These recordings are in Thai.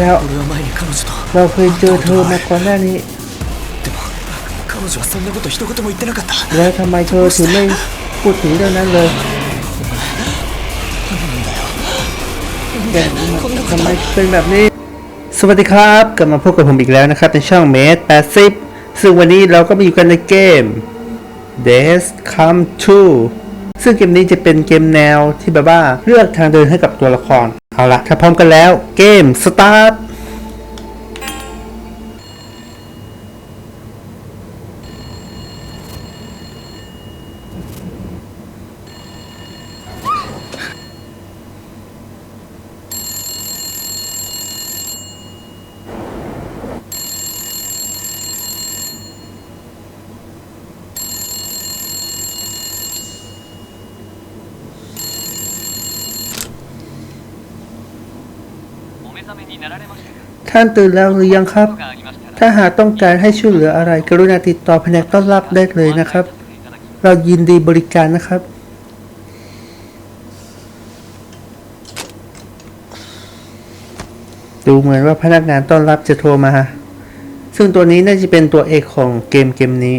แล้ว เราเคยเจอเธอมาก่อนหน้านี้แล้วทำไมเธอถึงไม่พูดถึงเรื่องนั้นเลยแกทำไมเป็นแบบนี้ สวัสดีครับกลับมาพบกับผมอีกแล้วนะครับ ในช่องเมสแปดสิบซึ่งวันนี้เราก็มาอยู่กันในเกม Death Come Too ซึ่งเกมนี้จะเป็นเกมแนวที่แบบว่าเลือกทางเดินให้กับตัวละคร เอาละถ้าพร้อมกันแล้วเกมสตาร์ท ท่านตื่นแล้วหรือยังครับ ถ้าหากต้องการให้ช่วยเหลืออะไร กรุณาติดต่อแผนกต้อนรับได้เลยนะครับ เรายินดีบริการนะครับดูเหมือนว่าพนักงานต้อนรับจะโทรมา ซึ่งตัวนี้น่าจะเป็นตัวเอกของเกมเกมนี้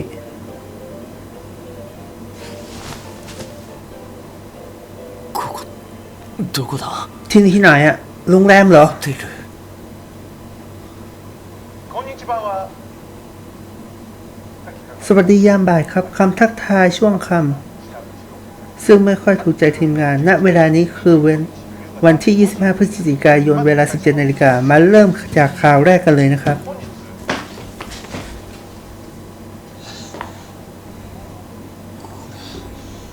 ที่นี่ที่ไหนอะโรงแรมเหรอ สวัสดียามบ่ายครับคำทักทายช่วงคำซึ่งไม่ค่อยถูกใจทีมงาน ณ เวลานี้คือเว้นวันที่ 25 พฤศจิกายน เวลา 17 นาฬิกา มาเริ่มจากข่าวแรกกันเลยนะครับ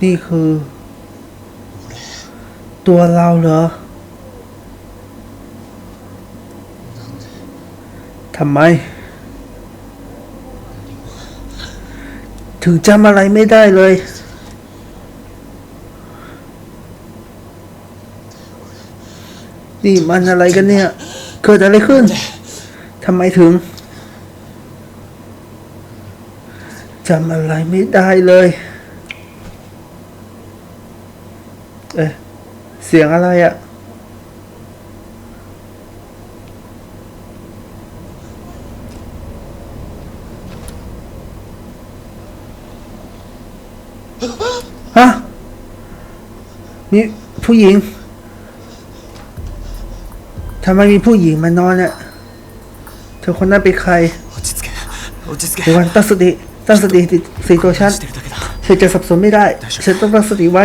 นี่คือ ตัวเราเหรอ ทำไม ถึงจำอะไรไม่ได้เลย นี่มันอะไรกันเนี่ย เกิดอะไรขึ้นทำไมถึงจำอะไรไม่ได้เลย เอ๊ะ เสียงอะไรอะ ฮะมีผู้หญิงทำไมมีผู้หญิงมานอนเนี่ยเธอคนนั้นเป็นใครเดี๋ยวันตั้งสติตั้งสติสีตัวฉันเธอจะสับสนไม่ได้ฉันต้องตั้งสติไว้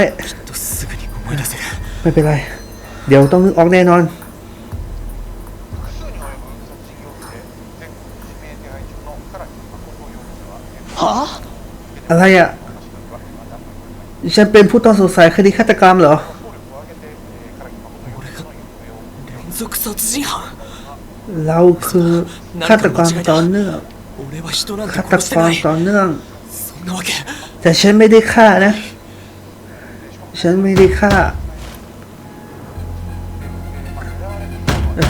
ไม่เป็นไร เดี๋ยวต้องนึกออกแน่นอนฮะอะไรอะ ฉันเป็นผู้ต้องสงสัยคดีฆาตกรรมเหรอ 総力を挙げてえー唐木誠容疑者の行方を連続殺人犯 เราคือฆาตกรต่อเนื่อง 俺は人なんて ฆาต 殺して กร ない ต่อเนื่อง そんなわけ แต่ฉันไม่ได้ฆ่านะ ฉันไม่ได้ฆ่าเอ๊ะ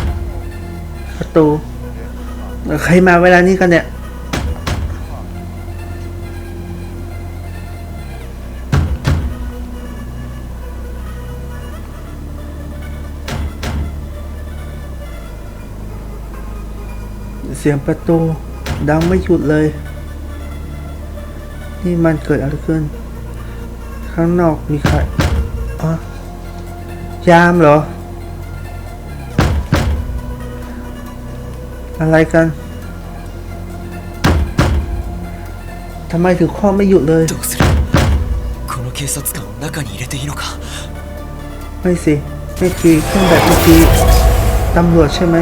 ประตูเอ่อใครมาเวลานี้กันเนี่ย สียงประตู ดังไม่หยุดเลย นี่มันเกิดอะไรขึ้น ข้างนอกมีใครอ๋อยามเหรอ อะไรกันทำไมถึงข้อไม่หยุดเลยไม่สิไม่คือเครื่องแบบเมื่อกี้ตำรวจใช่ไหม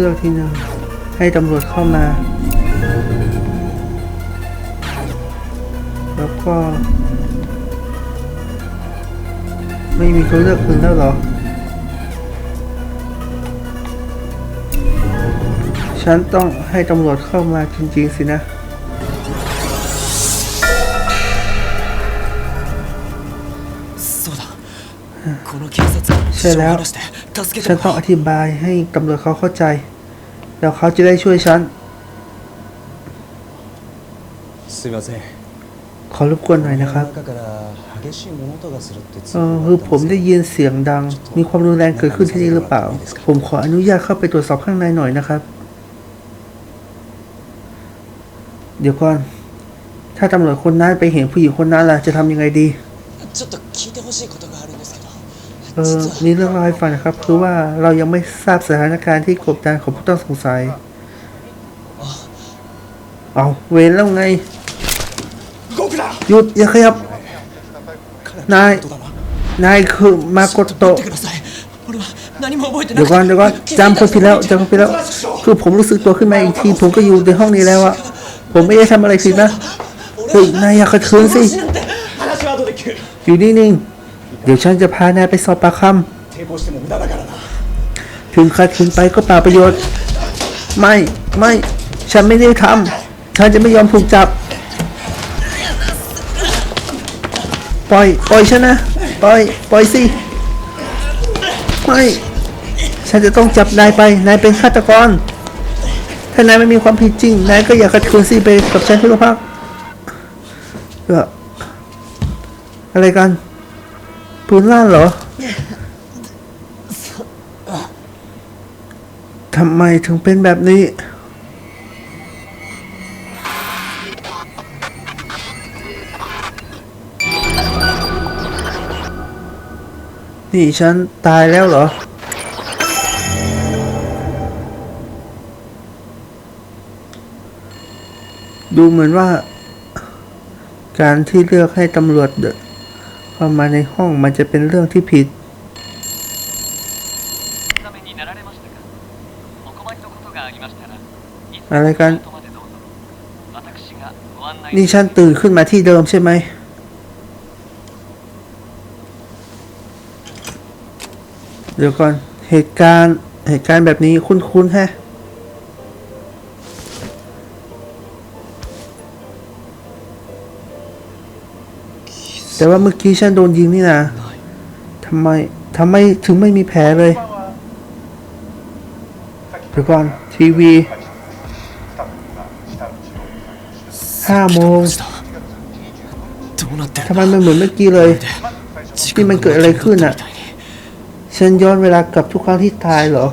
เลือกที่หนึ่งให้ตำรวจเข้ามา แล้วก็ ไม่มีตัวเลือกอื่นแล้วหรอ ฉันต้องให้ตำรวจเข้ามาจริงๆสินะใช่แล้ว ฉันต้องอธิบายให้ตำรวจเขาเข้าใจ แล้วเขาจะได้ช่วยฉันขอรบกวนหน่อยนะครับเออคือผมได้ยินเสียงดัง มีความรุนแรงเกิดขึ้นที่นี่หรือเปล่า ผมขออนุญาตเข้าไปตรวจสอบข้างในหน่อยนะครับ เดี๋ยวก่อน ถ้าตำรวจคนนั้นไปเห็นผู้หญิงคนนั้นล่ะจะทำยังไงดี เออมีเรื่องเล่าให้ฟังนะครับ คือว่าเรายังไม่ทราบสถานการณ์ที่กบดานของผู้ต้องสงสัย เอาเวรแล้วไง หยุดอย่าขยับ นาย นายคือมาโกโตะเดี๋ยวก่อนเดี๋ยวก่อนจำคนผิดแล้วจำคนผิดแล้ว คือผมรู้สึกตัวขึ้นมาอีกที ผมก็อยู่ในห้องนี้แล้วอะผมไม่ได้ทำอะไรผิดนะเฮ้ยนายอย่ากระเทือนสิอยู่นิ่ง เดี๋ยวฉันจะพานายไปสอบปากคำถึงขัดขืนไปก็เปล่าประโยชน์ ไม่ไม่ฉันไม่ได้ทำฉันจะไม่ยอมถูกจับ ปล่อยปล่อยฉันนะ ปล่อยปล่อยสิไม่ฉันจะต้องจับนายไป นายเป็นฆาตกร ถ้านายไม่มีความผิดจริง นายก็อย่าขัดขืนสิไปกับฉันที่โรงพักเอออะไรกัน ปืนลั่นเหรอ ทำไมถึงเป็นแบบนี้ นี่ฉันตายแล้วเหรอดูเหมือนว่า การที่เลือกให้ตำรวจ เข้ามาในห้องมันจะเป็นเรื่องที่ผิด อะไรกัน นี่ฉันตื่นขึ้นมาที่เดิมใช่ไหมเดี๋ยวก่อน เหตุการณ์ เหตุการณ์แบบนี้คุ้นๆแฮะ แต่ว่าเมื่อกี้ฉันโดนยิงนี่นะทำไมทำไมถึงไม่มีแผลเลยเดี๋ยวก่อนทีวีห้าโมงทำไมไม่เหมือนเมื่อกี้เลยนี่มันเกิดอะไรขึ้นอะ ฉันย้อนเวลากับทุกครั้งที่ตายเหรอ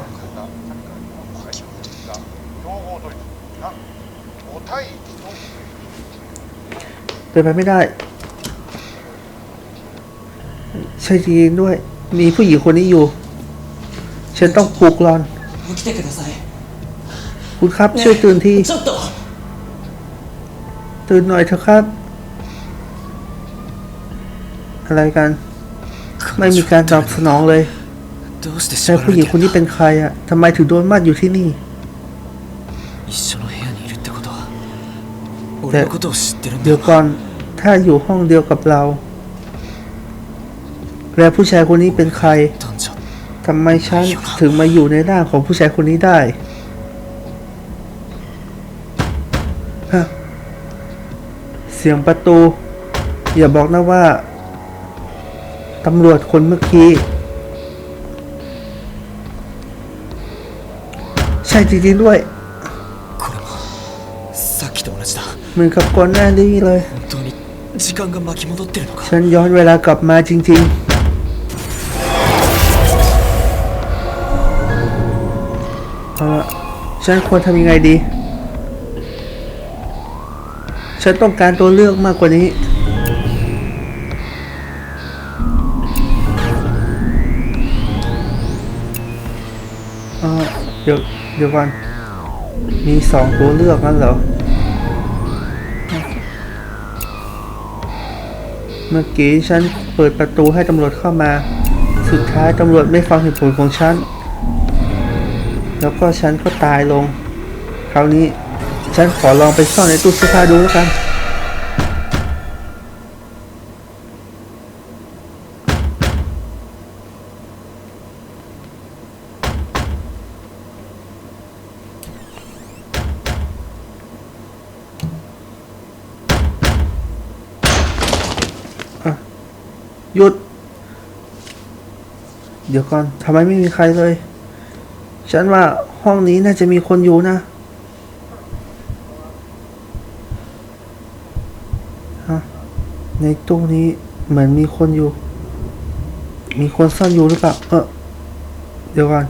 เป็นไปไม่ได้ ใช่จริงๆด้วย มีผู้หญิงคนนี้อยู่ ฉันต้องปลุกรอน 起きてください คุณครับ ช่วยตื่นที ちょっと ตื่นหน่อยเถอะครับ อะไรกัน ไม่มีการตอบสนองเลย どうして縛 แต่ ら ผู้ห れ ญิง て คนนี้เป็นใครอะทำไมถึงโดนมัดอยู่ที่นี่ 一緒の部屋にいるってことはで俺のことを知ってるんだ เดี๋ยวก่อน ถ้าอยู่ห้องเดียวกับเรา และผู้ชายคนนี้เป็นใครทำไมฉันถึงมาอยู่ในร่างของผู้ชายคนนี้ได้เสียงประตู อย่าบอกนะว่าตำรวจคนเมื่อกี้ ใช่จริงๆด้วยมือขับก่อนหน้านี้เลย ฉันย้อนเวลากลับมาจริง ๆ ฉันควรทำยังไงดี ฉันต้องการตัวเลือกมากกว่านี้เออเดี๋ยวเดี๋ยวก่อนมีสองตัวเลือกนั่นเหรอ เมื่อกี้ฉันเปิดประตูให้ตำรวจเข้ามา สุดท้ายตำรวจไม่ฟังเหตุผลของฉัน แล้วก็ฉันก็ตายลง คราวนี้ฉันขอลองไปซ่อนในตู้เสื้อผ้าดูแล้วกันหยุด เดี๋ยวก่อนทำไมไม่มีใครเลย ฉันว่าห้องนี้น่าจะมีคนอยู่นะในตู้นี้เหมือนมีคนอยู่ มีคนซ่อนอยู่หรือเปล่า เออเดี๋ยวก่อน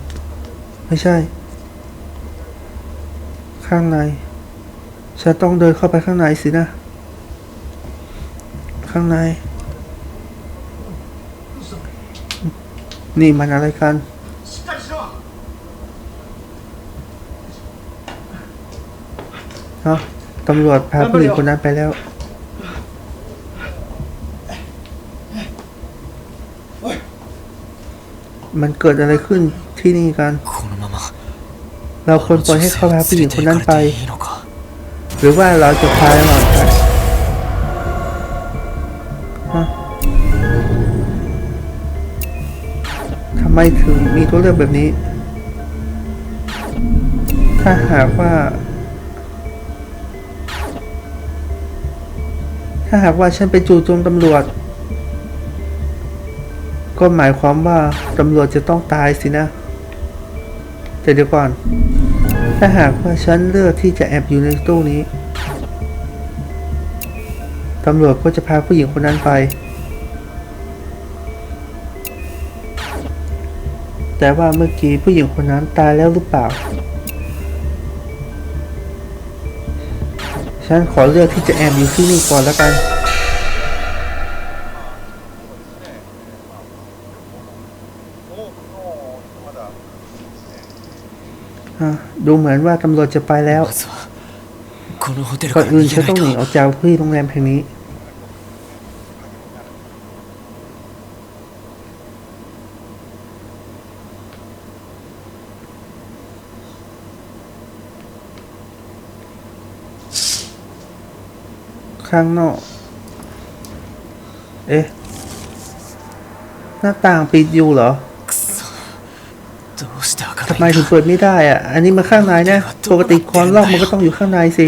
ไม่ใช่ ข้างใน ฉันต้องเดินเข้าไปข้างในสินะ ข้างใน นี่มันอะไรกัน เะตำรวจพาผู้หญิงคนนั้นไปแล้ว มันเกิดอะไรขึ้นที่นี่กัน เราควรปล่อยให้เขาพาผู้หญิงคนนั้นไป หรือว่าเราจะพาหล่อนไปทำไมถึงมีตัวเลือกแบบนี้ ถ้าหากว่าาหากว่าฉันไปจู่โจมตำรวจ ก็หมายความว่าตำรวจจะต้องตายสินะแต่เดี๋ยวก่อน ถ้าหากว่าฉันเลือกที่จะแอบอยู่ในตู้นี้ ตำรวจก็จะพาผู้หญิงคนนั้นไป แต่ว่าเมื่อกี้ผู้หญิงคนนั้นตายแล้วหรือเปล่า ฉันขอเลือกที่จะแอบอยู่ที่นี่ก่อนแล้วกัน ดูเหมือนว่าตำรวจจะไปแล้วก่อนอื่นฉันต้องหนีออกจากที่โรงแรมแห่งนี้ ข้างนอก เอ๊ะ หน้าต่างปิดอยู่เหรอทำไมถึงเปิดไม่ได้อะ อันนี้มาข้างในนะปกติคอนล็อกมันก็ต้องอยู่ข้างในสิ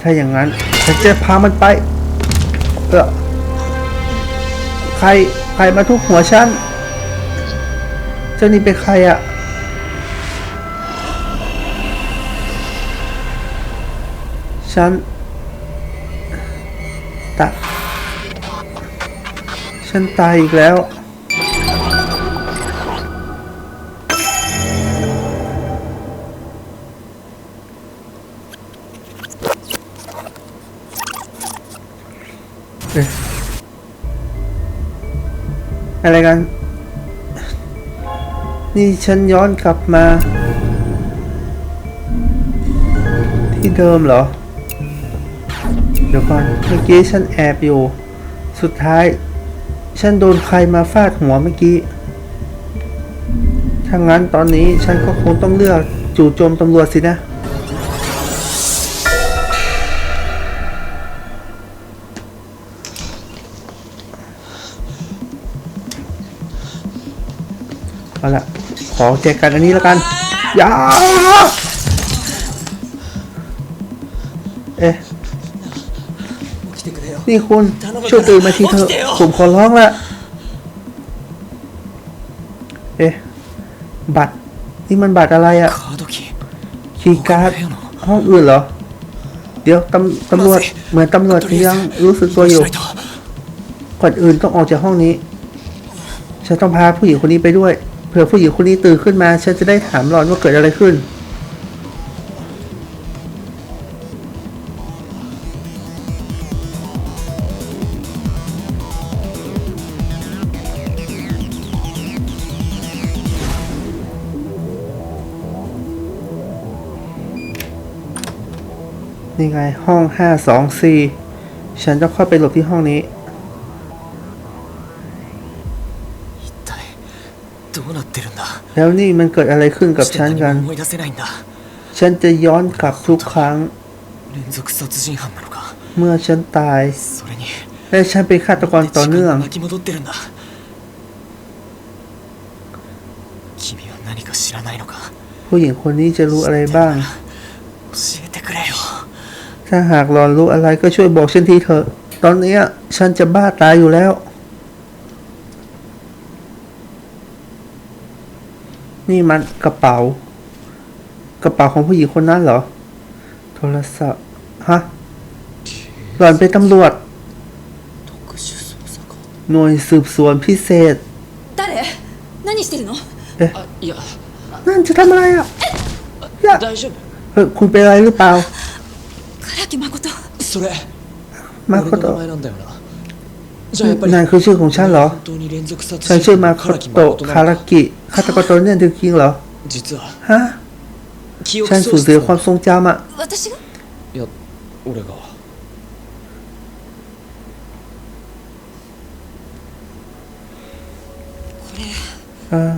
ถ้าอย่างนั้นฉันจะพามันไป เออใคร ใครมาทุกหัวฉัน เจ้านี่เป็นใครอะ ฉันตะฉันตายอีกแล้วเอ๊ะอะไรกัน นี่ฉันย้อนกลับมา ที่เดิมเหรอ เดี๋ยวก่อนเมื่อกี้ฉันแอบอยู่ สุดท้าย ฉันโดนใครมาฟาดหัวเมื่อกี้ถ้างั้นตอนนี้ฉันก็คงต้องเลือกจู่โจมตำรวจสินะ เอาละขอแจกันอันนี้แล้วกัน อย่า นี่คุณช่วยตื่นมาทีเถอะผมขอร้องละเอ๊ะบัตรนี่มันบัตรอะไรอะคีย์การ์ดห้องอื่นเหรอ เดี๋ยวตำตำรวจเหมือนตำรวจที่ยังรู้สึกตัวอยู่ก่อนอื่นต้องออกจากห้องนี้ ฉันต้องพาผู้หญิงคนนี้ไปด้วย เผื่อผู้หญิงคนนี้ตื่นขึ้นมา ฉันจะได้ถามหลอนว่าเกิดอะไรขึ้น นี่ไงห้องห้าสองสี่ฉันจะเข้าไปหลบที่ห้องนี้แล้วนี่มันเกิดอะไรขึ้นกับฉันกัน ฉันจะย้อนกลับทุกครั้ง เมื่อฉันตาย และฉันเป็นฆาตกรต่อเนื่อง ผู้หญิงคนนี้จะรู้อะไรบ้าง ถ้าหากหลอนรู้อะไรก็ช่วยบอกฉันทีเถอะ ตอนนี้ฉันจะบ้าตายอยู่แล้ว นี่มันกระเป๋า กระเป๋าของผู้หญิงคนนั้นเหรอ โทรศัพท์ ฮะ หลอนเป็นตำรวจ หน่วยสืบสวนพิเศษเอ๊ะนั่นจะทำอะไรอะเฮ้ยคุณเป็นอะไรหรือเปล่า 唐木誠それ มา 俺 โค の โตะ 名前なんだよなじゃあやっぱり นายคือชื่อของฉันเหรอ 本当に連続殺 ฉันชื่อ 人 มา 犯 โค の唐木 โตะ 誠 คา な รา のか กิฆาตกรตัวเนี่ยจริงๆเหรอ 実は ฮะ 記憶 ฉันสูญ 喪 เสีย 失 ความ を ทรงจำอ่ะ 私がいや俺が เออ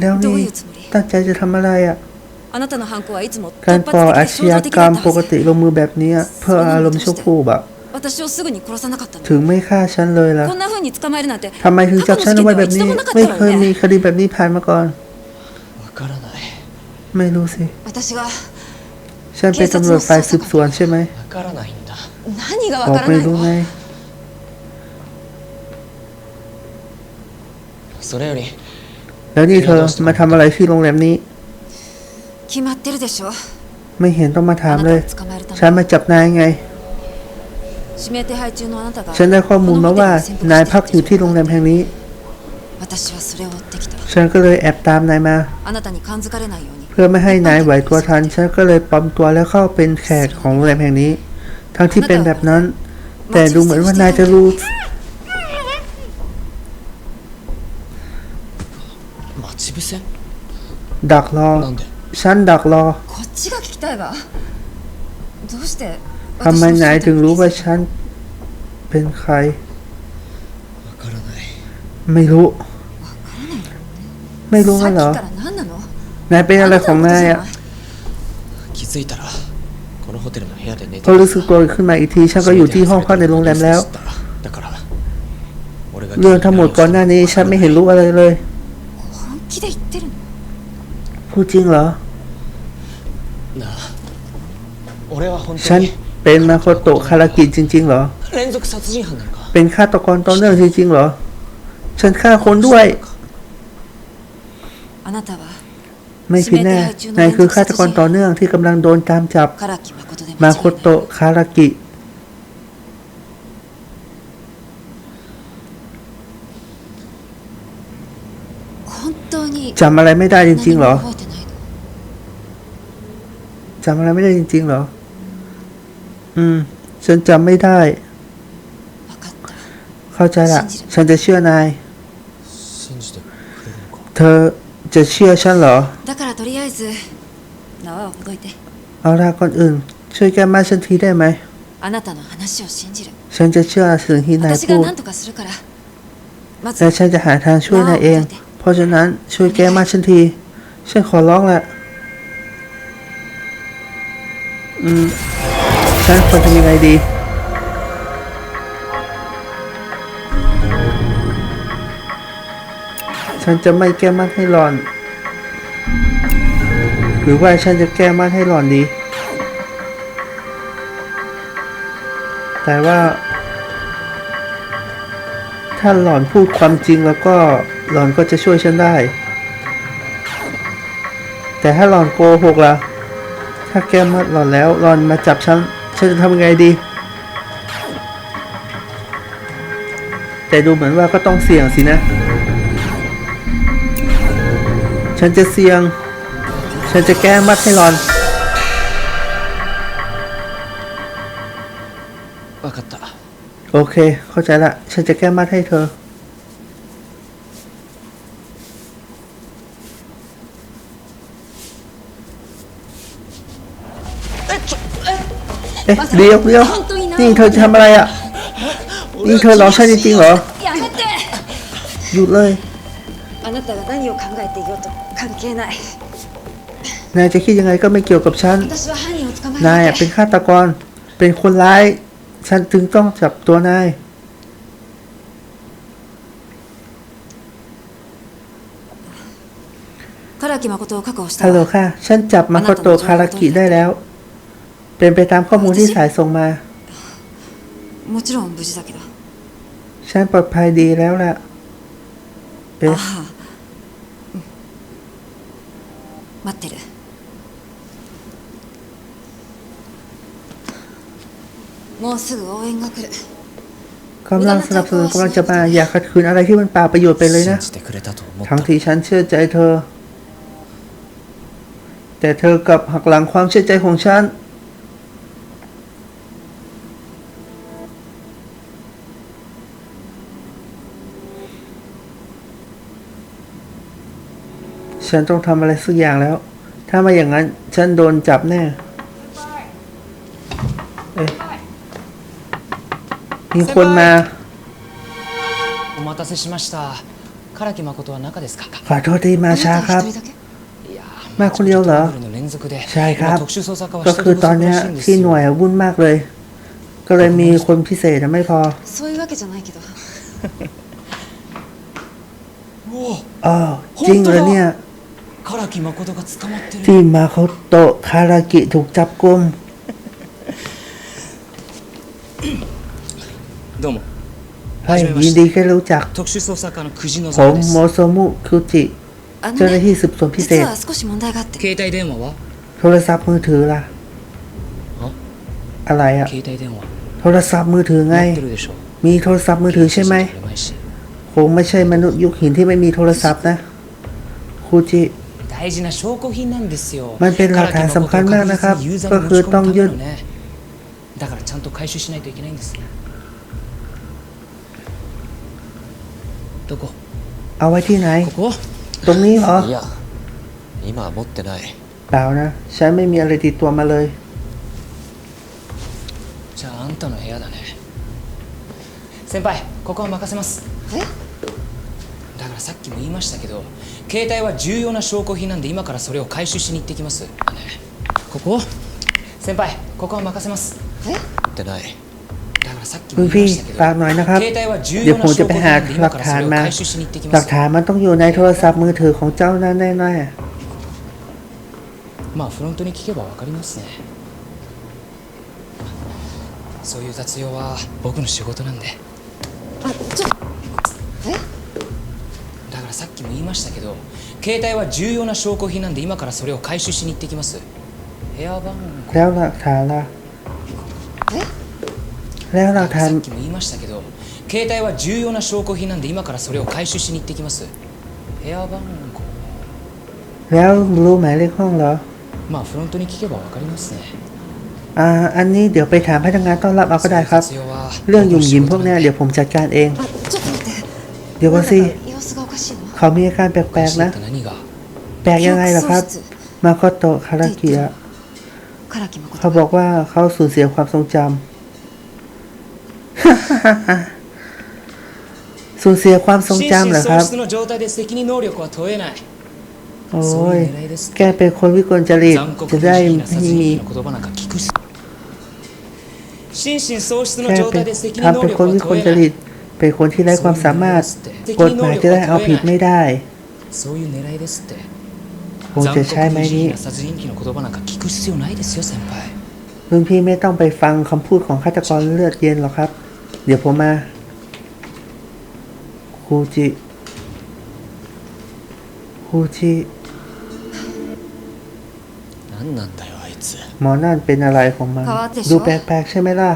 แล้ว どう นี่ いうつもり ตั้งใจจะทำอะไรอ่ะ การก่ออาชญากรรมปกติลงมือแบบนี้เพื่ออารมณ์ชั่ววูบอถึงไม่ฆ่าฉันเลยล่ะทำไมถึงจับฉันเอาไว้แบบนี้ ไม่เคยมีคดีแบบนี้ผ่านมาก่อน ไม่รู้สิ ฉันเป็นตำรวจฝ่ายสืบสวนใช่ไหมบอกไม่รู้ไงแล้วนี่เธอมาทำอะไรที่โรงแรมนี้ 決まってるでしょ ไม่เห็นต้องมาถา あ ม な เล た ย を捕まえるた ฉัน めに มาจับนายไง 指名手配中のあなたが ฉันได้ข้อมูลมาว่า このホテルに潜伏 นาย して พักอยู่ る ที่โรงแรมแห่งนี้ 私はそれを追ってきた ฉันก็เลยแอบตามนายมา あなたに感づかれないように เพื่อไม่ให้นายไหวตัวทัน ฉันก็เลยปลอมตัวแล้วเข้าเป็นแขกของโรงแรมแห่งนี้ ทั้งที่เป็นแบบนั้น แต่ดูเหมือนว่านายจะรู้ 待ち伏せ ดักรอ なんで ฉันดักรอทำไมนายถึงรู้ว่าฉันเป็นใคร ไม่รู้ ไม่รู้งั้นเหรอนายเป็นอะไรของนายอะพอรู้สึกตัวขึ้นมาอีกทีฉันก็อยู่ที่ห้องพักในโรงแรมแล้วเรื่องทั้งหมดก่อนหน้านี้ฉันไม่เห็นรู้อะไรเลยพูดจริงเหรอ ฉันเป็นมาโคโตคารากิจริง ๆ เหรอ เป็นฆาตกรต่อเนื่องจริง ๆ เหรอ ฉันฆ่าคนด้วยไม่ผิดแน่นายคือฆาตกรต่อเนื่องที่กำลังโดนตามจับ มาโคโตคารากิ จำอะไรไม่ได้จริง ๆ เหรอ จำอะไรไม่ได้จริงๆหรอ อืม ฉันจำไม่ได้ เข้าใจละ ฉันจะเชื่อนาย เธอจะเชื่อฉันเหรอเอาละคนอื่น ช่วยแก้มาฉันทีได้ไหมฉันจะเชื่อสิ่งที่นายพูดและฉันจะหาทางช่วยนายเอง เพราะฉะนั้นช่วยแก้มาฉันที ฉันขอร้องแหละ อืมฉันควรทำยังไงดีฉันจะไม่แก้มัดให้หลอน หรือว่าฉันจะแก้มัดให้หลอนดี แต่ว่า ถ้าหลอนพูดความจริงแล้วก็หลอนก็จะช่วยฉันได้ แต่ถ้าหลอนโกหกล่ะ ถ้าแกมาหลอนแล้วหลอนมาจับฉัน ฉันจะทำไงดี แต่ดูเหมือนว่าก็ต้องเสี่ยงสินะ ฉันจะเสี่ยง ฉันจะแก้มัดให้หลอนโอเค เข้าใจละ ฉันจะแก้มัดให้เธอ เอ๊ะเดี๋ยวเดี๋ยวนี่เธอจะทำอะไรอะนี่เธอหลอกฉันจริงเหรอหยุดเลยนายจะคิดยังไงก็ไม่เกี่ยวกับฉันนายเป็นฆาตกร เป็นคนร้าย ฉันจึงต้องจับตัวนายฮัลโหลค่ะ ฉันจับมาโคโตะคารากิได้แล้ว เป็นไปตามข้อมูลที่สายส่งมา もちろん無事だけど ฉันปลอดภัยดีแล้วล่ะเอ๊ะ ああうん待ってるもうすぐ応援が来る กำลังสนับสนุนกำลังจะมาอย่าขัดขืนอะไรที่มันเปล่าประโยชน์ไปเลย 信 นะ じてくれたと思っ ทั้ง た ที่ฉันเชื่อใจเธอ แต่เธอกลับหักหลังความเชื่อใจของฉัน ฉันต้องทำอะไรสักอย่างแล้ว ถ้าไม่อย่างนั้น ฉันโดนจับแน่ เอ๊ะมีคนมา お待たせしました唐木誠は中ですか ขอโทษที่มาช้าครับ あなた一人だけいや มาคนเดียวเหรอ トラブルの連続で ใช่ครับ 今特殊捜査課は ก็ 人手 คือ 不 ตอน 足 เนี้ ら ย しいんです ที่หน่วย よ วุ่นมากเลย ก็เลยมีคนพิเศษนะไม่พอ そういうわけじゃないけどอ๋อจริงเลยเนี่ย 唐木誠が捕まってる ที่มาโคโตะคารากิถูกจับกุม どうも ให้ はじめま ยิน して ดีแค่รู้จัก 特殊捜査課の久慈野 ผ 沢 ม です โมโซมุคุจิ あの เจ้าหน้า ね ที่สืบสวนพิเศ 実 ษ は少し問題があって携帯電話は โทรศัพท์มือถือล่ะ อะไรอะ 携帯電話 โทรศัพท์มือถือไง 持ってるでしょ มีโทรศัพท์มือถือใช่ไหม 携帯じゃないし คงไม่ใช่มนุษย์ยุคหินที่ไม่มีโทรศัพท์นะคุจิ 大事な証拠品なんですよ มันเป็นหลักฐานสำคัญมากนะครับ 唐木誠を確実にユーザー ก็ に持 คือ ち込む ต้อง ため ยึด のねだからちゃんと回収しないといけないんですどこ เอาไว้ที่ไหน ここ ตรงนี้เหรอ いや今は持ってない เปล่านะ ฉันไม่มีอะไรติดตัวมาเลย じゃああんたの部屋だね先輩ここは任せますえ だからさっきも言いましたけど携帯は重要な証拠品なんで今からそれを回収しに行ってきますねここ先輩ここは任せますえ持ってないだからさっき คุ も ณ 言い พี่ ましたけど ฝากหน่อยนะครับ 携帯は重 เดี๋ยว 要 ผม な จะ 証 ไป 拠品 หา なんで หลั 今 ก から ฐาน それを มา 回収しに行ってき หลั ま ก す ฐานมันต้องอยู่ในโทรศัพท์มือถือของเจ้านั่นแน่ まあフロントに聞けばわかりますねそういう雑用は僕の仕事なんであちょっとえだから さっきも言いましたけど携帯は重要な証拠品なんで今からそれを回収しに行ってきます部屋番号ๆแล้วหลักฐานล่ะ え แล้วหลักฐาน さっきも言いましたけど携帯は重要な証拠品なんで今からそれを回収しに行ってきます部屋番号 แล้วรู้หมายเลขห้องเหรอ まあフロントに聞けばわかりますね อ่า อันนี้เดี๋ยวไปถามพนักงานต้อนรับเอาก็ได้ครับ そういう雑用は เรื่องหยุ่ม 僕の หยิ 仕 มพ 事 วก なん เนี้ย で เดี๋ยวผมจัดการเอง あちょっと待って เดี๋ยวก่อนสิ เขามีอาการแปลกๆนะ แปลกยังไงล่ะครับ มาโคโตะคาราเกิอะเขาบอกว่าเขาสูญเสียความทรงจำสูญเสียความทรงจำเหรอครับโอ้ยแกเป็นคนวิกลจริตจะได้ไม่มีแกเป็นทำเป็นคนวิกลจริต เป็นคนที่ไร้ความสามารถ กฎหมายจะได้เอาผิดไม่ได้ そういう狙いですって คงจะ 残 ใช้ 酷 ไม้ 無慈 นี้ 悲な殺人鬼の言葉なんか聞く必要ないですよ先輩 รุ่นพี่ไม่ต้องไปฟังคำพูดของฆาตกรเลือดเย็นหรอกครับ เดี๋ยวผมมา คูจิคูจิ 何なんだよあいつ หมอนั่นเป็นอะไรของมัน ดูแปลกๆใช่ไหมล่ะ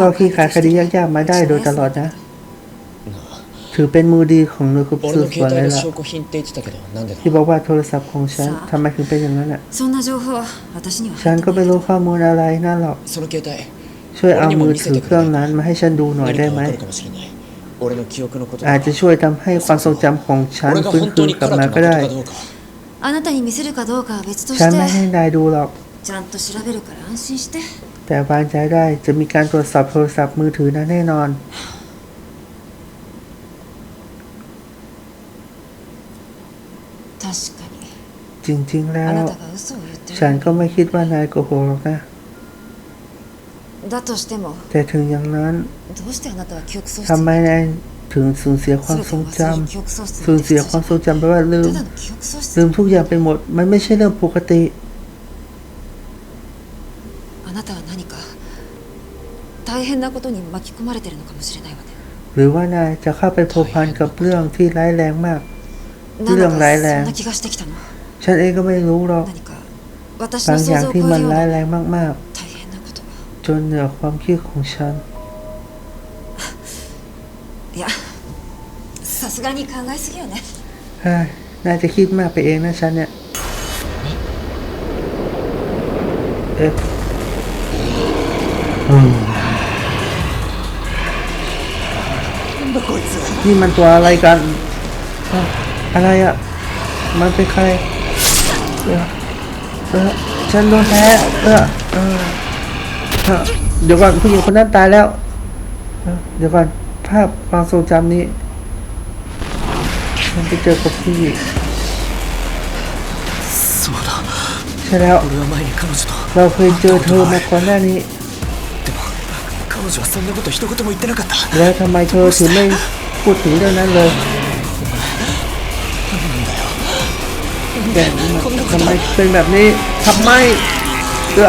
ก็ขี่ขายคดียากๆมาได้โดยตลอดนะ ถือเป็นมือดีของหนูคุปสืสวนเลยล่ะที่บอกว่าโทรศัพท์ของฉันทำไมถึงเป็นอย่างนั้นอะฉันก็ไม่รู้ข้อมูลอะไรนั่นหรอกช่วยเอามือถือเครื่องนั้นมาให้ฉันดูหน่อยได้ไหมอาจจะช่วยทำให้ความทรงจำของฉันฟื้นคืนกลับมาก็ได้ あなたに見せるかどうかは別と ฉัน し ไม่ให้ て นายดูหรอก ちゃんと調べるから安心して แต่วางใจได้จะมีการตรวจสอบโทรศัพท์มือถือนั้นแน่นอน 確か จริง ๆ แล้ にあ ว なたが嘘を言ってる ฉันก็ไม่คิดว่านายโกหกหรอกนะ だとしても แต่ถึงอย่างนั้น どうしてあなたは記憶喪失 ทำไมนาย ถึงสูญเสียความทรงจำสูญเสียความทรงจำแปลว่าลืม ลืมทุกอย่างไปหมด มันไม่ใช่เรื่องปกติหรือว่านายจะเข้าไปโผพันกับเรื่องที่ร้ายแรงมาก เรื่องร้ายแรง ฉันเองก็ไม่รู้หรอกบางอย่างที่มันร้ายแรงมากๆ จนเหนือความคิดของฉัน すがに考えすぎよね เฮ้ยน่าจะคิดมากไปเองนะฉันเนี่ย เอ๊ะอืมนี่มันตัวอะไรกันเอ้าอะไรอ่ะ มันเป็นใคร เออเออฉันโดนแพ้เออเออเออเดี๋ยวก่อนผู้หญิงคนนั้นตายแล้วเออเดี๋ยวก่อนภาพความทรงจำนี้ ฉันไปเจอกับพี่ใช่แล้วเราเคยเจอเธอมาก่อนหน้านี้แล้ทำไมเธอถึงไม่พูดถึงเรื่องนั้นเลยแก่ทำไมเป็นแบบนี้ทำไมเออ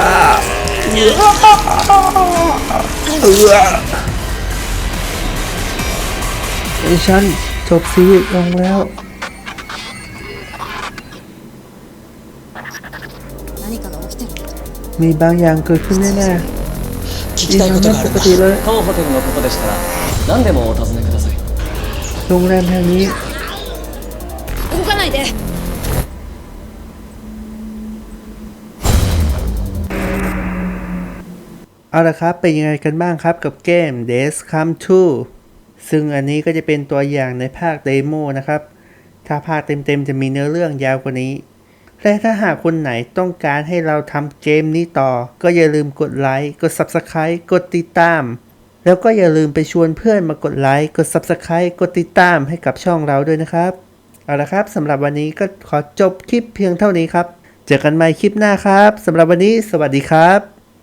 เออฉัน จบชีวิตลงแล้ว 何かが起きてるんだ มีบางอย่างเกิดขึ้นแน่ 聞 ๆ きたいことがあ ป れ ก ば ติเลย 当ホテルのことでしたら何でもお尋ねください โรงแรมแห่งนี้ 動かないで เอาละครับ เป็นยังไงกันบ้างครับกับเกม Days Come True ซึ่งอันนี้ก็จะเป็นตัวอย่างในภาคเดโมนะครับ ถ้าภาคเต็มๆจะมีเนื้อเรื่องยาวกว่านี้ และถ้าหากคนไหนต้องการให้เราทำเกมนี้ต่อ ก็อย่าลืมกดไลค์ กด Subscribe กดติดตาม แล้วก็อย่าลืมไปชวนเพื่อนมากดไลค์ กด Subscribe กดติดตามให้กับช่องเราด้วยนะครับ เอาละครับสำหรับวันนี้ก็ขอจบคลิปเพียงเท่านี้ครับ เจอกันใหม่คลิปหน้าครับสำหรับวันนี้ สวัสดีครับ